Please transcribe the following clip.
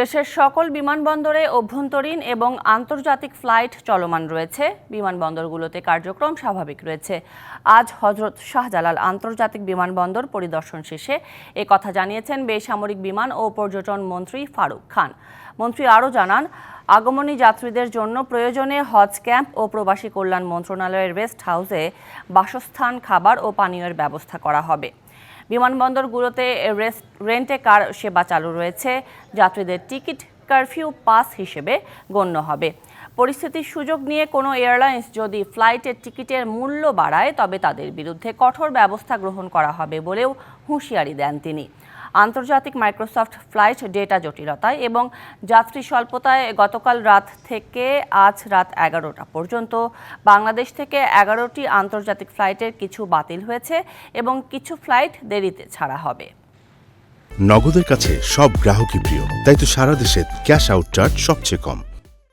দেশের সকল বিমানবন্দরে অভ্যন্তরীণ এবং আন্তর্জাতিক ফ্লাইট চলমান রয়েছে। বিমানবন্দরগুলোতে কার্যক্রম স্বাভাবিক রয়েছে। আজ হজরত শাহজালাল আন্তর্জাতিক বিমানবন্দর পরিদর্শন শেষে এ কথা জানিয়েছেন বেসামরিক বিমান ও পর্যটন মন্ত্রী ফারুক খান। মন্ত্রী আরও জানান, আগমনী যাত্রীদের জন্য প্রয়োজনে হজ ক্যাম্প ও প্রবাসী কল্যাণ মন্ত্রণালয়ের রেস্ট হাউসে বাসস্থান, খাবার ও পানীয়ের ব্যবস্থা করা হবে। বিমানবন্দরগুলোতে রেন্টে কার সেবা চালু রয়েছে, যাত্রীদের টিকিট, কারফিউ, পাস হিসেবে গণ্য হবে। পরিস্থিতির সুযোগ নিয়ে কোনো এয়ারলাইন্স যদি ফ্লাইটের টিকিটের মূল্য বাড়ায়, তবে তাদের বিরুদ্ধে কঠোর ব্যবস্থা গ্রহণ করা হবে বলেও হুঁশিয়ারি দেন তিনি। আন্তর্জাতিক মাইক্রোসফট ফ্লাইট ডেটা জটিলতায় এবং যাত্রী স্বল্পতায় গতকাল রাত থেকে আজ রাত এগারোটা পর্যন্ত বাংলাদেশ থেকে এগারোটি আন্তর্জাতিক ফ্লাইটের কিছু বাতিল হয়েছে এবং কিছু ফ্লাইট দেরিতে ছাড়া হবে। নগদের কাছে সব গ্রাহকই প্রিয়, তাই তো সারা দেশে ক্যাশ আউট চার্জ সবচেয়ে কম।